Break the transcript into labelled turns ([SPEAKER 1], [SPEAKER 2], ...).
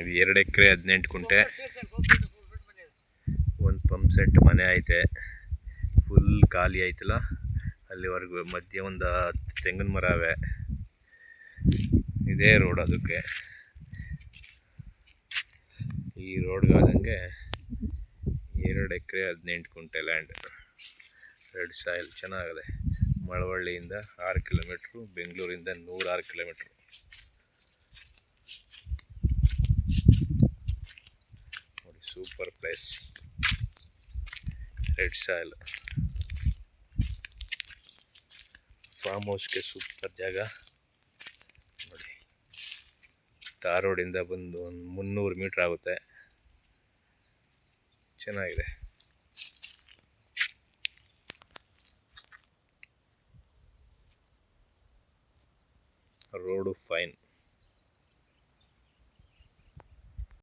[SPEAKER 1] ಇದು ಎರಡು ಎಕರೆ ಹದಿನೆಂಟು ಕುಂಟೆ, ಒಂದು ಪಂಪ್ ಸೆಟ್ ಮನೆ ಐತೆ ಫುಲ್ ಖಾಲಿ ಐತಲ್ಲ, ಅಲ್ಲಿವರೆಗೂ ಮಧ್ಯೆ ಒಂದು ಹತ್ತು ತೆಂಗಿನ ಮರ ಅವೆ ಇದೇ ರೋಡ್ ಅದಕ್ಕೆ. ಈ ರೋಡ್ಗಾದಂಗೆ ಎರಡು ಎಕರೆ ಹದಿನೆಂಟು ಕುಂಟೆ ಲ್ಯಾಂಡ್ ರೆಡ್ ಸಾಯಿಲ್ ಚೆನ್ನಾಗಿದೆ. ಮಳವಳ್ಳಿಯಿಂದ ಆರು ಕಿಲೋಮೀಟ್ರು ಬೆಂಗಳೂರಿಂದ ನೂರಾರು kilometre super place red soil farm ಹೌಸ್ಗೆ super ಜಾಗ. ನೋಡಿ. ತಾರ್ ರೋಡಿಂದ ಬಂದು ಒಂದು ಮುನ್ನೂರು ಮೀಟ್ರ್ ಆಗುತ್ತೆ. ಚೆನ್ನಾಗಿದೆ. Road fine